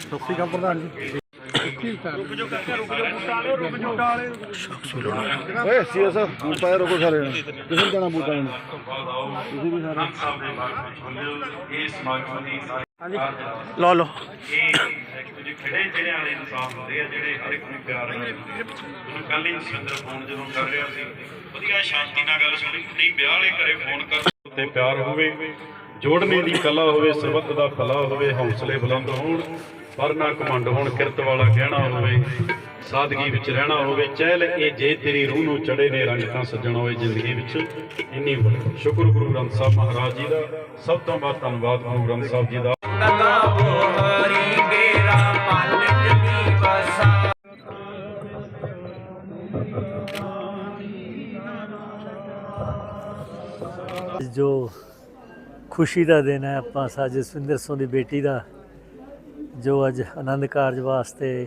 ਸਤਿ ਸ਼੍ਰੀ ਅਕਾਲ ਪ੍ਰਧਾਨ ਜੀ ਓਏ ਸੀਐਸ ਬੂਟ ਰੋਕੋ ਸਾਰੇ ਨੇ। ਕਿਸੇ ਨੂੰ ਜਾਣਾ ਬੂਟਾਂ ਤੁਸੀਂ ਵੀ ਸਾਰੇ। ਲਓ ਲਓ। ਇਹ ਕੁਝ ਖੜੇ ਜਿਹੜੇ ਵਾਲੇ ਇਨਸਾਨ ਹੁੰਦੇ ਆ ਜਿਹੜੇ ਹਰ ਇੱਕ ਨੂੰ ਪਿਆਰ ਕਰਦੇ ਉਹਨੂੰ ਕੱਲ ਹੀ ਸੁਰਿੰਦਰ ਫੋਨ ਜਦੋਂ ਕਰ ਰਿਹਾ ਸੀ ਵਧੀਆ ਸ਼ਾਂਤੀ ਨਾਲ ਗੱਲ ਸੁਣੀ ਨਹੀਂ ਵਿਆਹ ਵਾਲੇ ਘਰੇ ਫੋਨ ਕਰ ਤੇ ਪਿਆਰ ਹੋਵੇ ਜੋੜਨੇ ਦੀ ਕਲਾ ਹੋਵੇ ਸਰਬੱਤ ਦਾ ਭਲਾ ਹੋਵੇ ਹੌਸਲੇ ਬੁਲੰਦ ਹੋਣ ਪਰ ਨਾ ਘਮੰਡ ਹੋਣ ਕਿਰਤ ਵਾਲਾ ਕਹਿਣਾ ਹੋਵੇ ਸਾਦਗੀ ਵਿੱਚ ਰਹਿਣਾ ਹੋਵੇ ਚਹਿਲ ਇਹ ਜੇ ਤੇਰੀ ਰੂਹ ਨੂੰ ਚੜੇ ਨੇ ਰੰਗ ਤਾਂ ਸੱਜਣਾ ਹੋਵੇ ਜ਼ਿੰਦਗੀ ਵਿੱਚ। ਇੰਨੀ ਬੜੀ ਸ਼ੁਕਰ ਗੁਰੂ ਗ੍ਰੰਥ ਸਾਹਿਬ ਮਹਾਰਾਜ ਜੀ ਦਾ ਸਭ ਤੋਂ ਵੱਧ ਧੰਨਵਾਦ ਗੁਰੂ ਗ੍ਰੰਥ ਸਾਹਿਬ ਜੀ ਦਾ। ਜੋ ਖੁਸ਼ੀ ਦਾ ਦਿਨ ਹੈ, ਆਪਾਂ ਸਾ ਜਸਵਿੰਦਰ ਸਿੰਘ ਦੀ ਬੇਟੀ ਦਾ, ਜੋ ਅੱਜ ਆਨੰਦ ਕਾਰਜ ਵਾਸਤੇ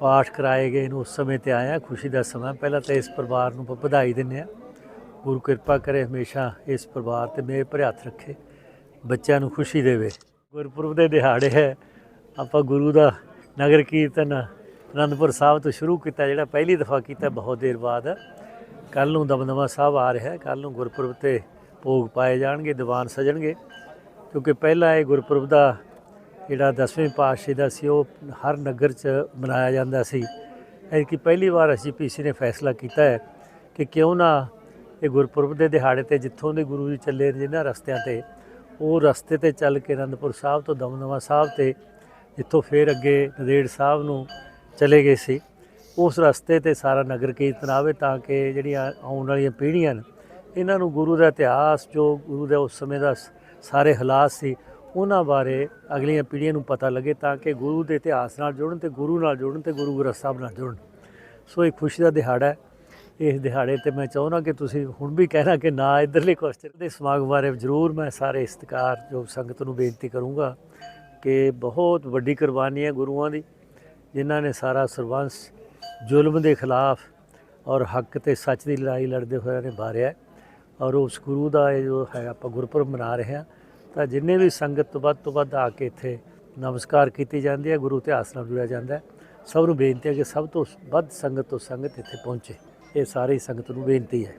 ਪਾਠ ਕਰਾਏ ਗਏ ਨੂੰ, ਉਸ ਸਮੇਂ ਤੇ ਆਇਆ, ਖੁਸ਼ੀ ਦਾ ਸਮਾਂ। ਪਹਿਲਾਂ ਤਾਂ ਇਸ ਪਰਿਵਾਰ ਨੂੰ ਆਪਾਂ ਵਧਾਈ ਦਿੰਦੇ ਆ ਗੁਰੂ ਕਿਰਪਾ ਕਰੇ ਹਮੇਸ਼ਾ ਇਸ ਪਰਿਵਾਰ ਤੇ ਮੇਰ ਭਰੇ ਹੱਥ ਰੱਖੇ। ਬੱਚਿਆਂ ਨੂੰ ਖੁਸ਼ੀ ਦੇਵੇ। ਗੁਰਪੁਰਬ ਦੇ ਦਿਹਾੜੇ ਹੈ। ਆਪਾਂ ਗੁਰੂ ਦਾ ਨਗਰ ਕੀਰਤਨ ਅਨੰਦਪੁਰ ਸਾਹਿਬ ਤੋਂ ਸ਼ੁਰੂ ਕੀਤਾ, ਜਿਹੜਾ ਪਹਿਲੀ ਦਫਾ ਕੀਤਾ ਬਹੁਤ ਦੇਰ ਬਾਅਦ। ਕੱਲ ਨੂੰ ਦਮਦਮਾ ਸਾਹਿਬ ਆ ਰਿਹਾ ਹੈ। ਕੱਲ ਨੂੰ ਗੁਰਪੁਰਬ ਤੇ ਭੋਗ ਪਾਏ ਜਾਣਗੇ, ਦੀਵਾਨ ਸਜਣਗੇ। ਕਿਉਂਕਿ ਪਹਿਲਾਂ ਇਹ ਗੁਰਪੁਰਬ ਦਾ ਜਿਹੜਾ 10ਵੇਂ ਪਾਤਸ਼ਾਹ ਦਾ ਸੀ, ਉਹ ਹਰ ਨਗਰ 'ਚ ਮਨਾਇਆ ਜਾਂਦਾ ਸੀ। ਕਿ ਪਹਿਲੀ ਵਾਰ ਅਸੀਂ ਪੀਸੀ ਨੇ ਫੈਸਲਾ ਕੀਤਾ ਹੈ ਕਿ ਕਿਉਂ ਨਾ ਇਹ ਗੁਰਪੁਰਬ ਦੇ ਦਿਹਾੜੇ ਤੇ ਜਿੱਥੋਂ ਦੇ ਗੁਰੂ ਜੀ ਚੱਲੇ ਨੇ ਜਿਹਨਾਂ ਰਸਤਿਆਂ ਤੇ ਉਹ ਰਸਤੇ ਤੇ ਚੱਲ ਕੇ ਅਨੰਦਪੁਰ ਸਾਹਿਬ ਤੋਂ ਦਮਦਮਾ ਸਾਹਿਬ ਤੇ ਜਿੱਥੋਂ ਫੇਰ ਅੱਗੇ ਨਦੇੜ ਸਾਹਿਬ ਨੂੰ ਚਲੇ ਗਏ ਸੀ। ਉਸ ਰਸਤੇ ਤੇ ਸਾਰਾ ਨਗਰ ਕੀਰਤਨ ਆਵੇ ਤਾਂ ਕਿ ਜਿਹੜੀਆਂ ਆਉਣ ਵਾਲੀਆਂ ਪੀੜ੍ਹੀਆਂ ਨੇ, ਇਹਨਾਂ ਨੂੰ ਗੁਰੂ ਦਾ ਇਤਿਹਾਸ, ਜੋ ਗੁਰੂ ਦੇ ਉਸ ਸਮੇਂ ਦਾ ਸਾਰੇ ਹਾਲਾਤ ਸੀ, ਉਹਨਾਂ ਬਾਰੇ ਅਗਲੀਆਂ ਪੀੜ੍ਹੀਆਂ ਨੂੰ ਪਤਾ ਲੱਗੇ ਤਾਂ ਕਿ ਗੁਰੂ ਦੇ ਇਤਿਹਾਸ ਨਾਲ ਜੁੜਨ ਤੇ ਗੁਰੂ ਨਾਲ ਜੁੜਨ ਤੇ ਗੁਰੂ ਗ੍ਰੰਥ ਸਾਹਿਬ ਨਾਲ ਜੁੜਨ। ਸੋ ਇਹ ਖੁਸ਼ੀ ਦਾ ਦਿਹਾੜਾ ਹੈ। ਇਸ ਦਿਹਾੜੇ ਤੇ ਮੈਂ ਚਾਹੁੰਦਾ ਕਿ ਤੁਸੀਂ ਹੁਣ ਵੀ ਕਹਿਣਾ ਕਿ ਨਾ, ਇਧਰਲੇ ਕੁਐਸਚਨ ਦੇ ਸਮਾਗਮ ਬਾਰੇ ਜ਼ਰੂਰ ਮੈਂ ਸਾਰੇ ਇਸਤਕਾਰ, ਜੋ ਸੰਗਤ ਨੂੰ ਬੇਨਤੀ ਕਰੂੰਗਾ ਕਿ ਬਹੁਤ ਵੱਡੀ ਕੁਰਬਾਨੀ ਹੈ ਗੁਰੂਆਂ ਦੀ, ਜਿਨ੍ਹਾਂ ਨੇ ਸਾਰਾ ਸਰਬੰਸ ਜ਼ੁਲਮ ਦੇ ਖਿਲਾਫ ਔਰ ਹੱਕ ਤੇ ਸੱਚ ਦੀ ਲੜਾਈ ਲੜਦੇ ਹੋਏ ਨੇ ਬਾਰਿਆ ਔਰ ਉਸ ਗੁਰੂ ਦਾ ਇਹ ਜੋ ਹੈ, ਆਪਾਂ ਗੁਰਪੁਰਬ ਮਨਾ ਰਹੇ ਹਾਂ। ਤਾਂ ਜਿੰਨੇ ਵੀ ਸੰਗਤ ਤੋਂ ਵੱਧ ਤੋਂ ਵੱਧ ਆ ਕੇ ਇੱਥੇ ਨਮਸਕਾਰ ਕੀਤੀ ਜਾਂਦੀ ਹੈ, ਗੁਰੂ ਇਤਿਹਾਸ ਨਾਲ ਜੁੜਿਆ ਜਾਂਦਾ ਹੈ। ਸਭ ਨੂੰ ਬੇਨਤੀ ਹੈ ਕਿ ਸਭ ਤੋਂ ਵੱਧ ਸੰਗਤ ਤੋਂ ਸੰਗਤ ਇੱਥੇ ਪਹੁੰਚੇ। ਇਹ ਸਾਰੀ ਸੰਗਤ ਨੂੰ ਬੇਨਤੀ ਹੈ।